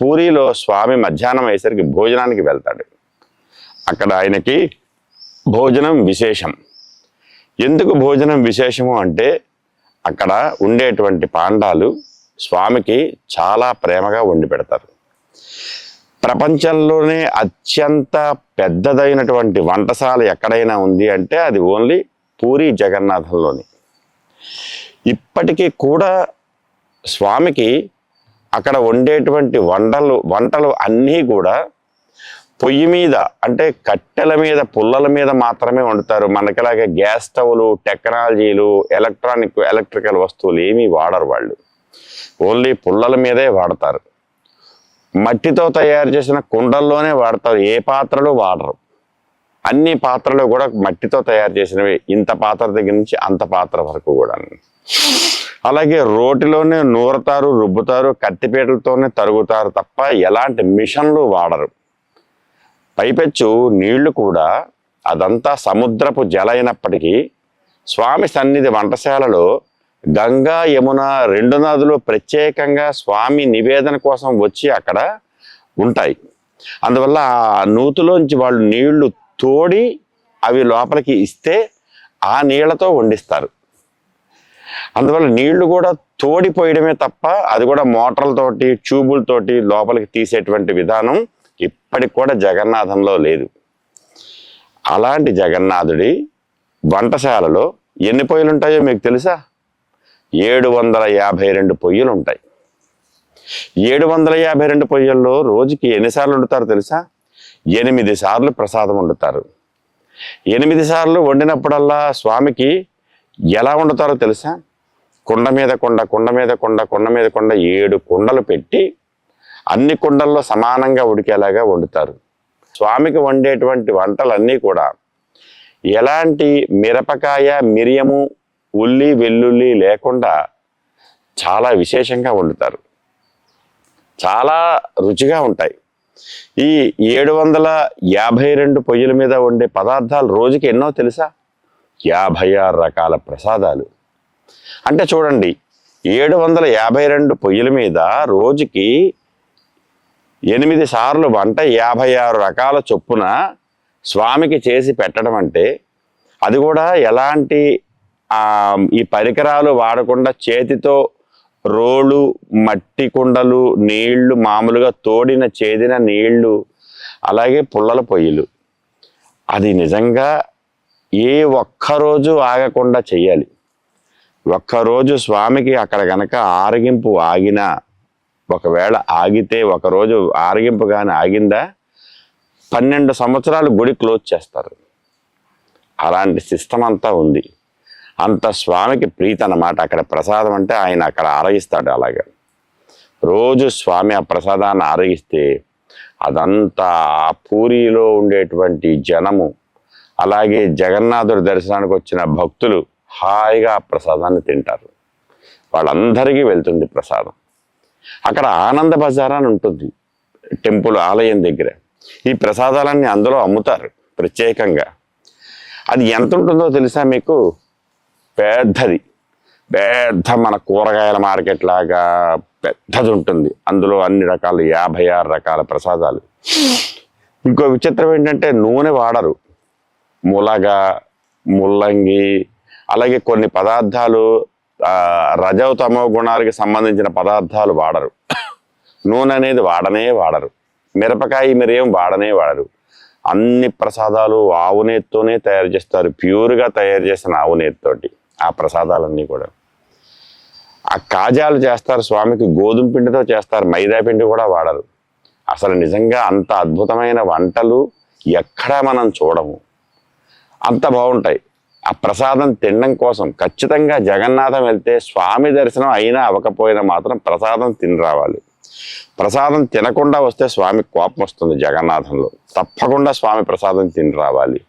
పూరిలో స్వామి మధ్యాహ్నం అయ్యేసరికి భోజనానికి వెళ్తాడు. అక్కడ ఆయనకి భోజనం విశేషం. ఎందుకు భోజనం విశేషము అంటే అక్కడ ఉండేటువంటి పాండాలు స్వామికి చాలా ప్రేమగా వండి పెడతారు. ప్రపంచంలోనే అత్యంత పెద్దదైనటువంటి వంటశాల ఎక్కడైనా ఉంది అంటే అది ఓన్లీ పూరి జగన్నాథంలోని. ఇప్పటికీ కూడా స్వామికి అక్కడ వండేటువంటి వంటలు వంటలు అన్నీ కూడా పొయ్యి మీద అంటే కట్టెల మీద పుల్లల మీద మాత్రమే వండుతారు. మనకిలాగే గ్యాస్ స్టవ్లు టెక్నాలజీలు ఎలక్ట్రానిక్ ఎలక్ట్రికల్ వస్తువులు ఏమీ వాడరు వాళ్ళు. ఓన్లీ పుల్లల మీదే వాడతారు. మట్టితో తయారు చేసిన కుండల్లోనే వాడతారు. ఏ పాత్రలు వాడరు. అన్ని పాత్రలు కూడా మట్టితో తయారు చేసినవి. ఇంత పాత్ర దగ్గర నుంచి అంత పాత్ర వరకు కూడా అలాగే రోటిలోనే నూరతారు రుబ్బుతారు కత్తిపీటలతోనే తరుగుతారు తప్ప ఎలాంటి మిషన్లు వాడరు. పైపెచ్చు నీళ్ళు కూడా అదంతా సముద్రపు జల అయినప్పటికీ స్వామి సన్నిధి వంటశాలలో గంగా యమున రెండు నదులు ప్రత్యేకంగా స్వామి నివేదన కోసం వచ్చి అక్కడ ఉంటాయి. అందువల్ల ఆ నూతులోంచి వాళ్ళు నీళ్ళు తోడి అవి లోపలికి ఇస్తే ఆ నీళ్ళతో వండిస్తారు. అందువల్ల నీళ్ళు కూడా తోడిపోయడమే తప్ప అది కూడా మోటార్లతోటి ట్యూబులతోటి లోపలికి తీసేటువంటి విధానం ఇప్పటికి కూడా జగన్నాథంలో లేదు. అలాంటి జగన్నాథుడి వంటశాలలో ఎన్ని పొయ్యిలు ఉంటాయో మీకు తెలుసా? ఏడు వందల యాభై రెండు పొయ్యిలు ఉంటాయి ఏడు వందల యాభై రెండు పొయ్యిల్లో రోజుకి ఎన్నిసార్లు వండుతారో తెలుసా? ఎనిమిది సార్లు ప్రసాదం వండుతారు. ఎనిమిది సార్లు వండినప్పుడల్లా స్వామికి ఎలా వండుతారో తెలుసా? కుండ మీద కొండ కుండ మీద కొండ కొండ మీద కొండ ఏడు కుండలు పెట్టి అన్ని కుండల్లో సమానంగా ఉడికేలాగా వండుతారు. స్వామికి వండేటువంటి వంటలన్నీ కూడా ఎలాంటి మిరపకాయ మిరియము ఉల్లి వెల్లుల్లి లేకుండా చాలా విశేషంగా వండుతారు. చాలా రుచిగా ఉంటాయి. ఈ ఏడు వందల యాభై రెండు పొయ్యిల మీద వండే పదార్థాలు రోజుకి ఎన్నో తెలుసా? యాభై ఆరు రకాల ప్రసాదాలు. అంటే చూడండి ఏడు వందల యాభై రెండు పొయ్యిల మీద రోజుకి ఎనిమిది సార్లు వంట యాభై ఆరు రకాల చొప్పున స్వామికి చేసి పెట్టడం అంటే అది కూడా ఎలాంటి ఈ పరికరాలు వాడకుండా చేతితో రోలు మట్టి కుండలు నీళ్ళు మామూలుగా తోడిన చేదిన నీళ్ళు అలాగే పుల్లల పొయ్యిలు. అది నిజంగా ఏ ఒక్కరోజు ఆగకుండా చేయాలి ఒక్కరోజు స్వామికి అక్కడ గనక ఆరగింపు ఆగినా ఒకవేళ ఆగితే ఒకరోజు ఆరగింపు కానీ ఆగిందా? పన్నెండు సంవత్సరాలు గుడి క్లోజ్ చేస్తారు. అలాంటి సిస్టమ్ అంతా ఉంది. అంత స్వామికి ప్రీతి అన్నమాట. అక్కడ ప్రసాదం అంటే ఆయన అక్కడ ఆరగిస్తాడు అలాగా. రోజు స్వామి ఆ ప్రసాదాన్ని ఆరగిస్తే అదంతా ఆ పూరిలో ఉండేటువంటి జనము అలాగే జగన్నాథుడి దర్శనానికి వచ్చిన భక్తులు హాయిగా ఆ ప్రసాదాన్ని తింటారు. వాళ్ళందరికీ వెళ్తుంది ప్రసాదం. అక్కడ ఆనంద బజార్ అని ఉంటుంది. టెంపుల్ ఆలయం దగ్గర. ఈ ప్రసాదాలన్నీ అందులో అమ్ముతారు ప్రత్యేకంగా. అది ఎంత ఉంటుందో తెలుసా మీకు? పెద్దది. పెద్ద మన కూరగాయల మార్కెట్ లాగా పెద్దది ఉంటుంది. అందులో అన్ని రకాల యాభై ఆరు రకాల ప్రసాదాలు. ఇంకో విచిత్రం ఏంటంటే నూనె వాడరు. ములగ ముల్లంగి అలాగే కొన్ని పదార్థాలు ఆ, రజవ గుణాలకి సంబంధించిన పదార్థాలు వాడరు. నూనె అనేది వాడనే వాడరు. మిరపకాయ మిరియం వాడనే వాడరు. అన్ని ప్రసాదాలు ఆవు నేతితోనే తయారు చేస్తారు. ప్యూర్గా తయారు చేసిన ఆవు నేతితోటి ఆ ప్రసాదాలన్నీ కూడా. ఆ కాజాలు చేస్తారు స్వామికి గోధుమ పిండితో చేస్తారు మైదా పిండి కూడా వాడరు. అసలు నిజంగా అంత అద్భుతమైన వంటలు ఎక్కడా మనం చూడము. అంత బాగుంటాయి. ఆ ప్రసాదం తినడం కోసం ఖచ్చితంగా జగన్నాథం వెళ్తే స్వామి దర్శనం అయినా అవ్వకపోయినా మాత్రం ప్రసాదం తిని రావాలి. ప్రసాదం తినకుండా వస్తే స్వామి కోపం వస్తుంది జగన్నాథంలో. తప్పకుండా స్వామి ప్రసాదం తిని రావాలి.